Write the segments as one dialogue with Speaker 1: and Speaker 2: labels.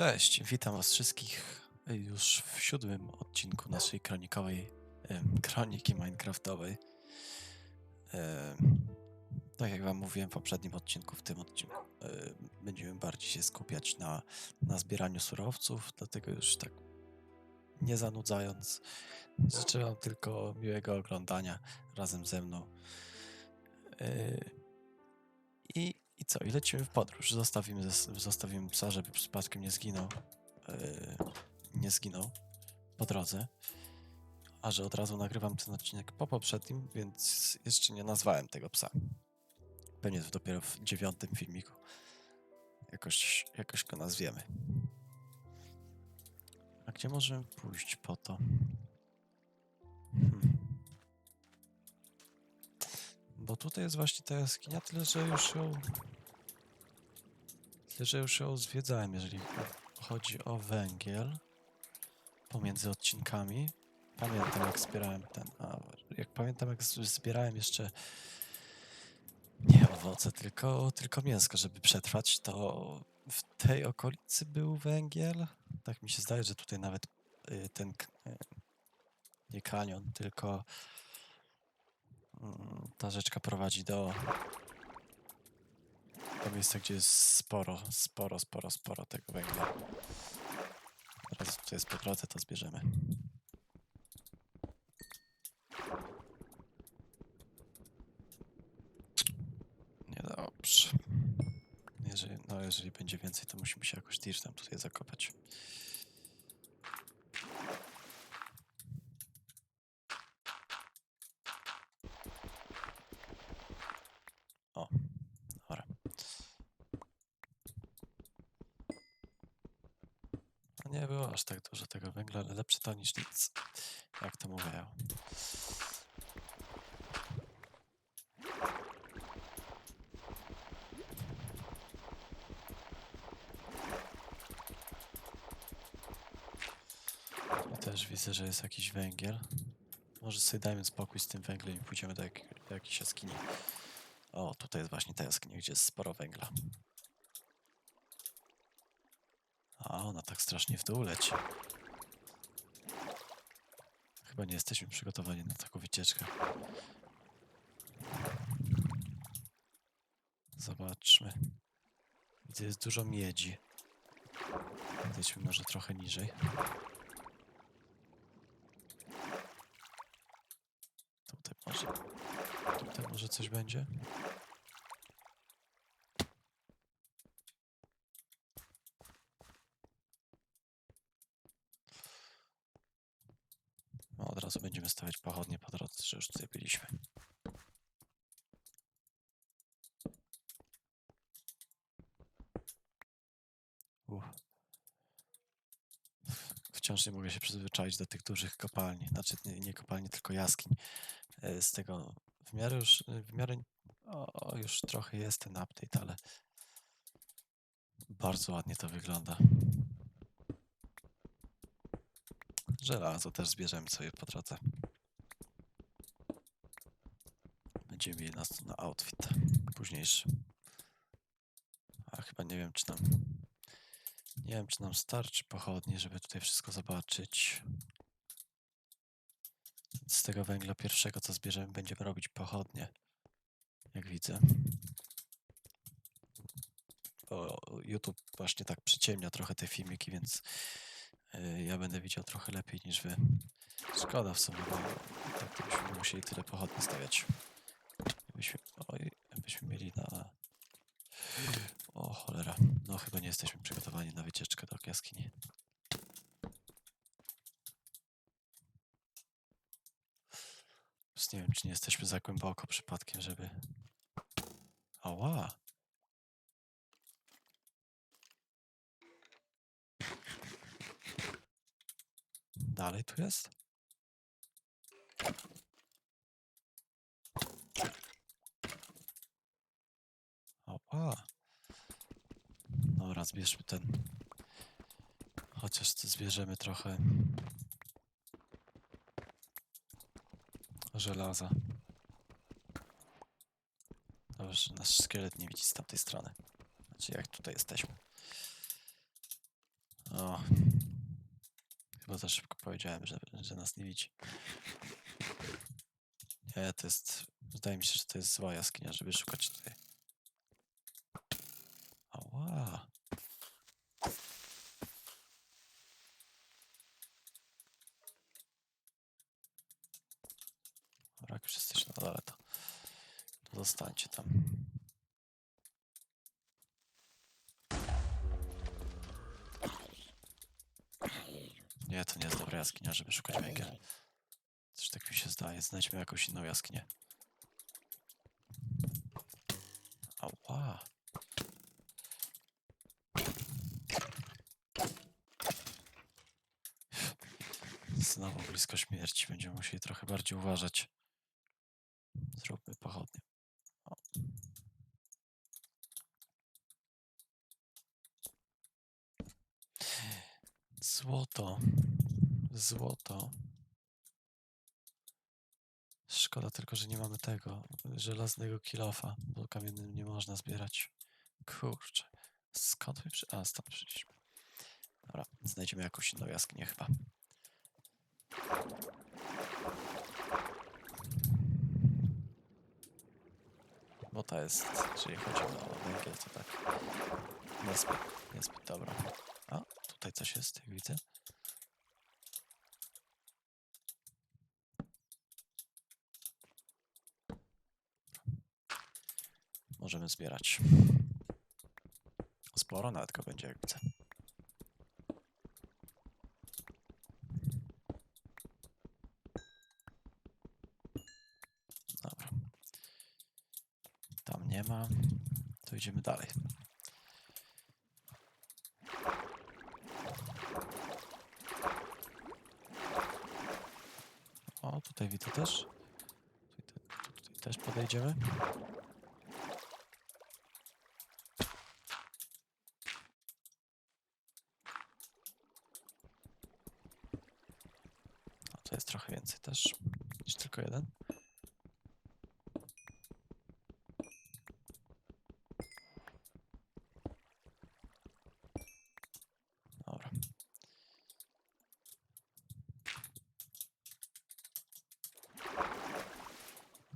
Speaker 1: Cześć, witam was wszystkich już w siódmym odcinku naszej kronikowej kroniki Minecraftowej. Tak jak wam mówiłem w poprzednim odcinku, w tym odcinku em, będziemy bardziej się skupiać na, na zbieraniu surowców, dlatego już tak nie zanudzając, życzę wam tylko miłego oglądania razem ze mną. Co? I lecimy w podróż. Zostawimy, zostawimy psa, żeby przypadkiem nie zginął. e, nie zginął po drodze. A że od razu nagrywam ten odcinek po poprzednim, więc jeszcze nie nazwałem tego psa. Pewnie dopiero w dziewiątym filmiku. Jakoś, jakoś go nazwiemy. A gdzie możemy pójść po to? Hmm. Bo tutaj jest właśnie ta jaskinia, tyle że już ją. Tyle że już ją zwiedzałem, jeżeli chodzi o węgiel pomiędzy odcinkami. Pamiętam jak zbierałem ten. A, jak pamiętam jak zbierałem jeszcze nie owoce, tylko, tylko mięsko, żeby przetrwać, to w tej okolicy był węgiel. Tak mi się zdaje, że tutaj nawet y, ten y, nie kanion, tylko mm, ta rzeczka prowadzi do, do miejsca, gdzie jest sporo, sporo, sporo, sporo tego węgla. Teraz tutaj jest po drodze, to zbierzemy. Niedobrze. Jeżeli, no jeżeli będzie więcej, to musimy się jakoś dirtem tutaj zakopać. O, dobra. No nie było aż tak dużo tego węgla, ale lepsze to niż nic. Jak to mówią. Tu też widzę, że jest jakiś węgiel. Może sobie dajmy spokój z tym węglem i pójdziemy do, jak, do jakiejś jaskini. O, tutaj jest właśnie ta jaskinia, gdzie jest sporo węgla. Ona tak strasznie w dół leci. Chyba nie jesteśmy przygotowani na taką wycieczkę. Zobaczmy. Widzę, jest dużo miedzi. Zejdźmy może trochę niżej. Tutaj może. Tutaj może coś będzie. No, od razu będziemy stawiać pochodnie po drodze, że już tutaj byliśmy. Uff. Wciąż nie mogę się przyzwyczaić do tych dużych kopalni. Znaczy nie, nie kopalni, tylko jaskiń. E, Z tego w miarę już, w miarę o, o, już trochę jest ten update, ale bardzo ładnie to wygląda. Żelazo też zbierzemy sobie po drodze. Będziemy mieli nas na outfit późniejszy. A chyba nie wiem, czy nam. Nie wiem, czy nam starczy pochodni, żeby tutaj wszystko zobaczyć. Z tego węgla pierwszego, co zbierzemy, będziemy robić pochodnie. Jak widzę. Bo YouTube właśnie tak przyciemnia trochę te filmiki, więc y, ja będę widział trochę lepiej niż wy. Szkoda w sumie, bo tak byśmy musieli tyle pochodni stawiać. Byśmy, oj, byśmy mieli na... O cholera, no chyba nie jesteśmy przygotowani na wycieczkę do jaskini. Plus nie wiem, czy nie jesteśmy za głęboko przypadkiem, żeby... Ała! Dalej tu jest? Opa. Dobra, zbierzmy ten. Chociaż tu zbierzemy trochę żelaza. Dobrze, nasz szkielet nie widzi z tamtej strony. Znaczy jak tutaj jesteśmy. Chyba za szybko powiedziałem, że, że nas nie widzi. Nie, to jest... Wydaje mi się, że to jest zła jaskinia, żeby szukać tutaj. Ała. Dobra, jak już jesteś na dole, to, to zostańcie tam. Nie, to nie jest dobra jaskinia, żeby szukać węgiel. Też tak mi się zdaje. Znajdźmy jakąś inną jaskinię. Ała. Znowu blisko śmierci. Będziemy musieli trochę bardziej uważać. Zróbmy pochodnie. Złoto. Złoto. Szkoda tylko, że nie mamy tego żelaznego kilofa, bo kamiennym nie można zbierać. Kurczę. Skąd my przy... A, stąd przyszliśmy. Dobra, znajdziemy jakąś inną jaskinię chyba. Bo ta jest, jeżeli chodzi o węgiel, to tak niezbyt, niezbyt dobra. A, tutaj coś jest, jak widzę. Możemy zbierać. Sporo nawet go będzie, jak widzę. Dobra. Tam nie ma. To idziemy dalej. O, tutaj widzę też. Tutaj, tutaj też podejdziemy. A to jest trochę więcej też niż tylko jeden. Dobra.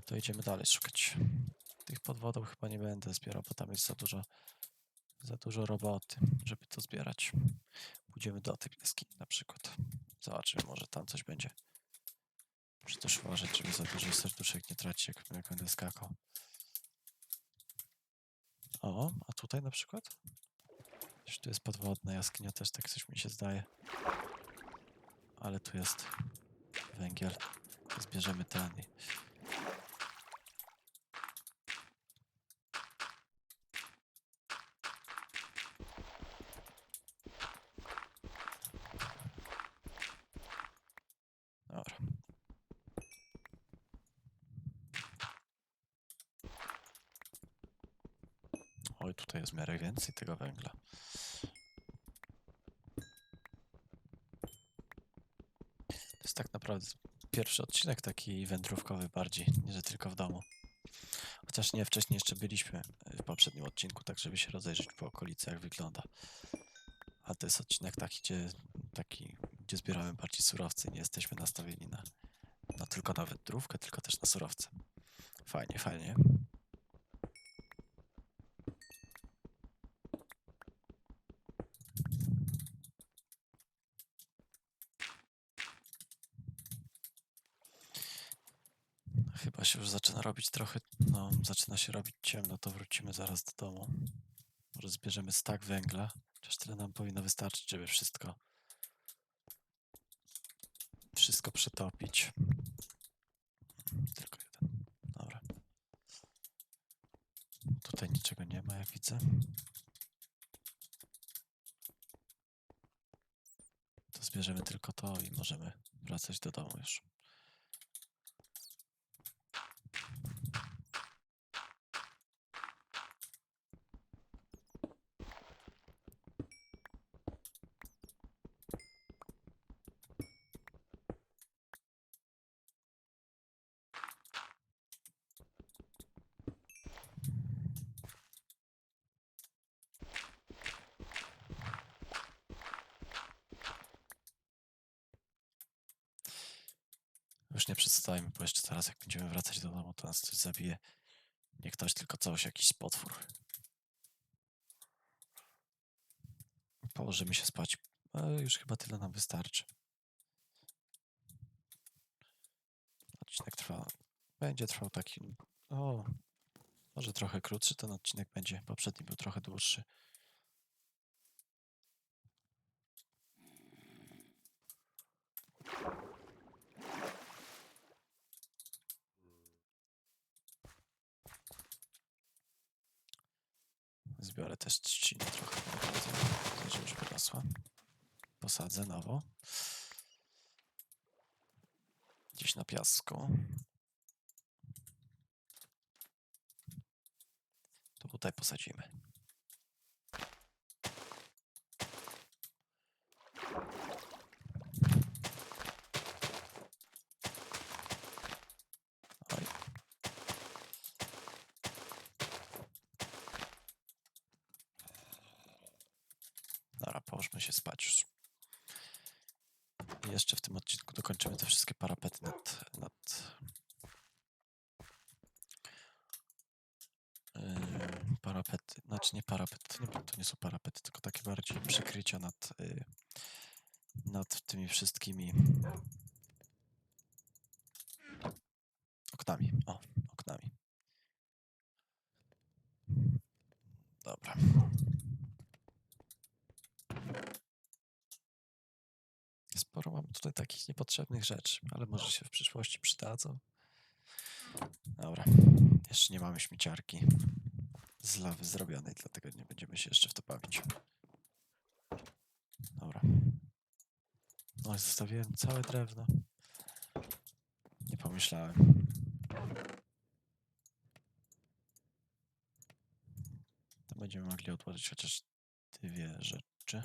Speaker 1: To idziemy dalej szukać. Tych pod wodą chyba nie będę zbierał, bo tam jest za dużo, za dużo roboty, żeby to zbierać. Pójdziemy do tej jaskini na przykład. Zobaczymy, może tam coś będzie. Muszę też uważać, żeby za dużo serduszek nie tracić, jak, jak będę skakał. O, a tutaj na przykład? Gdzieś tu jest podwodna jaskinia, też tak coś mi się zdaje. Ale tu jest węgiel. Zbierzemy ten i... Dobra. Oj, tutaj jest w miarę więcej tego węgla. To jest tak naprawdę pierwszy odcinek taki wędrówkowy bardziej, nie że tylko w domu. Chociaż nie, wcześniej jeszcze byliśmy e, w poprzednim odcinku, tak żeby się rozejrzeć po okolicy, jak wygląda. A to jest odcinek taki, gdzie, taki, gdzie zbieramy bardziej surowce. Nie jesteśmy nastawieni na, na tylko na wędrówkę, tylko też na surowce. Fajnie, fajnie. Chyba się już zaczyna robić trochę, no, zaczyna się robić ciemno, to wrócimy zaraz do domu. Może zbierzemy stak węgla, chociaż tyle nam powinno wystarczyć, żeby wszystko wszystko przetopić. Tylko jeden. Dobra. Tutaj niczego nie ma, jak widzę. To zbierzemy tylko to i możemy wracać do domu już. Już nie przedstawiamy, bo jeszcze zaraz jak będziemy wracać do domu, to nas coś zabije. Nie ktoś, tylko coś, jakiś potwór. Położymy się spać. Ale już chyba tyle nam wystarczy. Odcinek trwa. Będzie trwał taki. O, może trochę krótszy ten odcinek będzie. Poprzedni był trochę dłuższy. Zbiorę też trzcinę trochę. Że już wyrosła. Posadzę nowo. Gdzieś na piasku. To tutaj posadzimy. Oj. Dobra, połóżmy się spać już. I jeszcze w tym odcinku dokończymy te wszystkie parapety nad, nad Yy, parapety, znaczy nie parapety, nie, to nie są parapety, tylko takie bardziej przykrycia nad, yy, nad tymi wszystkimi oknami. O, oknami. Dobra. Sporo mam tutaj takich niepotrzebnych rzeczy, ale może się w przyszłości przydadzą. Dobra. Jeszcze nie mamy śmieciarki z lawy zrobionej, dlatego nie będziemy się jeszcze w to bawić. Dobra. No, zostawiłem całe drewno. Nie pomyślałem. To będziemy mogli odłożyć chociaż dwie rzeczy.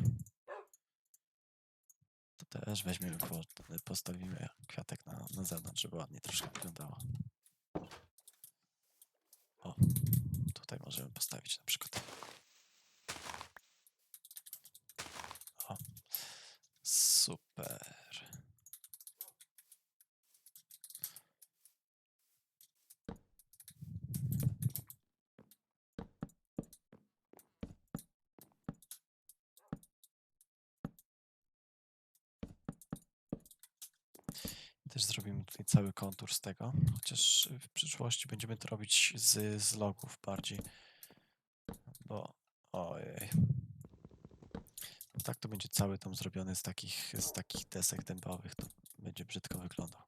Speaker 1: To też weźmiemy, po, postawimy kwiatek na, na zewnątrz, żeby ładnie troszkę wyglądało. O, tutaj możemy postawić na przykład. O, super. Też zrobimy tutaj cały kontur z tego, chociaż w przyszłości będziemy to robić z, z logów bardziej, bo ojej. Tak to będzie cały tam zrobiony z takich, z takich desek dębowych, to będzie brzydko wyglądał.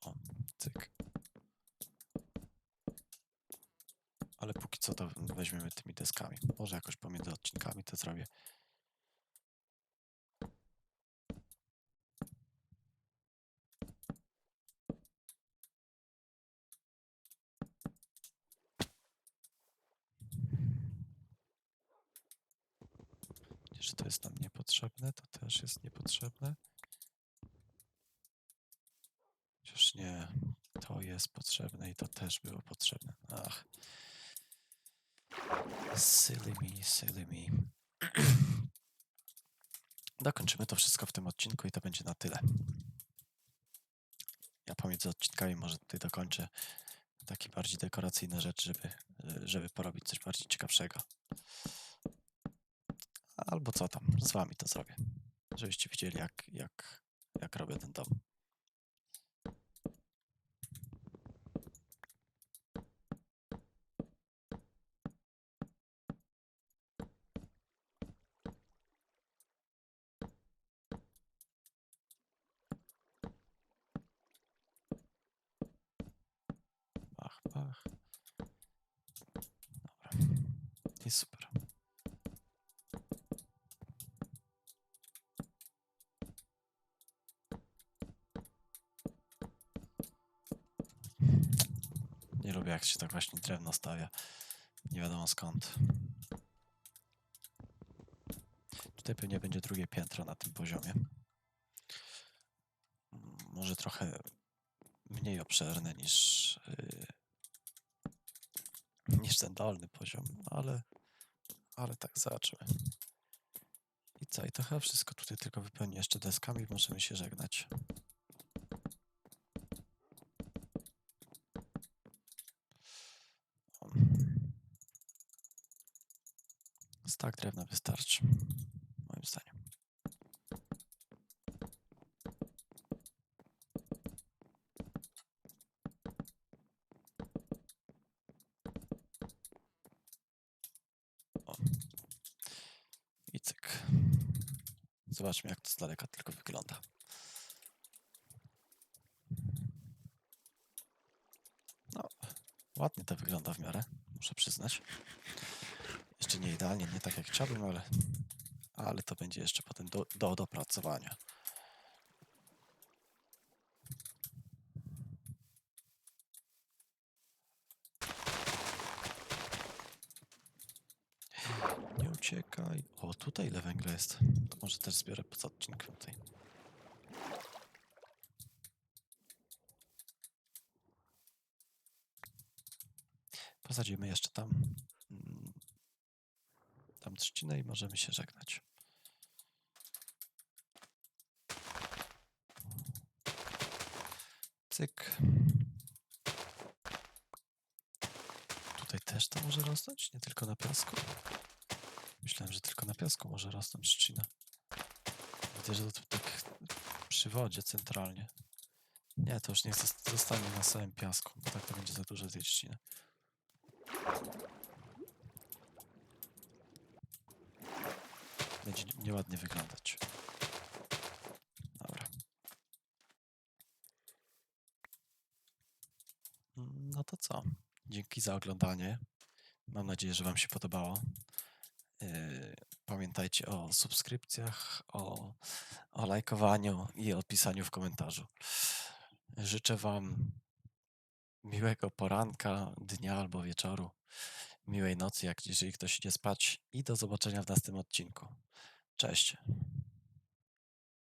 Speaker 1: O, cyk. Ale póki co to weźmiemy tymi deskami. Może jakoś pomiędzy odcinkami to zrobię. Że to jest nam niepotrzebne, to też jest niepotrzebne. Chociaż nie, to jest potrzebne i to też było potrzebne. Ach. Silly me, silly me. Dokończymy to wszystko w tym odcinku i to będzie na tyle. Ja pomiędzy odcinkami może tutaj dokończę takie bardziej dekoracyjne rzeczy, żeby, żeby porobić coś bardziej ciekawszego. Albo co tam, z wami to zrobię. Żebyście widzieli, jak, jak, jak robię ten dom. Pach, pach. Dobra. I super. Nie lubię, jak się tak właśnie drewno stawia. Nie wiadomo skąd. Tutaj pewnie będzie drugie piętro na tym poziomie. Może trochę mniej obszerne niż, yy, niż ten dolny poziom, ale, ale tak zobaczymy. co, i to chyba wszystko. Tutaj tylko wypełnię jeszcze deskami i możemy się żegnać. Stak drewna wystarczy, moim zdaniem. Zobaczmy, jak to z daleka tylko wygląda. No, ładnie to wygląda w miarę, muszę przyznać. Jeszcze nie idealnie, nie tak jak chciałbym, ale, ale to będzie jeszcze potem do, do dopracowania. Nie uciekaj. O, tutaj ile węgla jest. To może też zbiorę poza odcinkiem tutaj. Posadzimy jeszcze tam. Tam trzcinę i możemy się żegnać. Cyk. Tutaj też to może rosnąć? Nie tylko na piasku? Myślałem, że tylko na piasku może rosnąć trzcina. Widzę, że to tak przy wodzie centralnie. Nie, to już niech zos- zostanie na samym piasku, bo tak to będzie za dużo tej trzciny. Będzie nie- nieładnie wyglądać. Dobra. No to co? Dzięki za oglądanie. Mam nadzieję, że Wam się podobało. Yy, Pamiętajcie o subskrypcjach, o, o lajkowaniu i o pisaniu w komentarzu. Życzę Wam miłego poranka, dnia albo wieczoru, miłej nocy, jak jeżeli ktoś idzie spać i do zobaczenia w następnym odcinku. Cześć.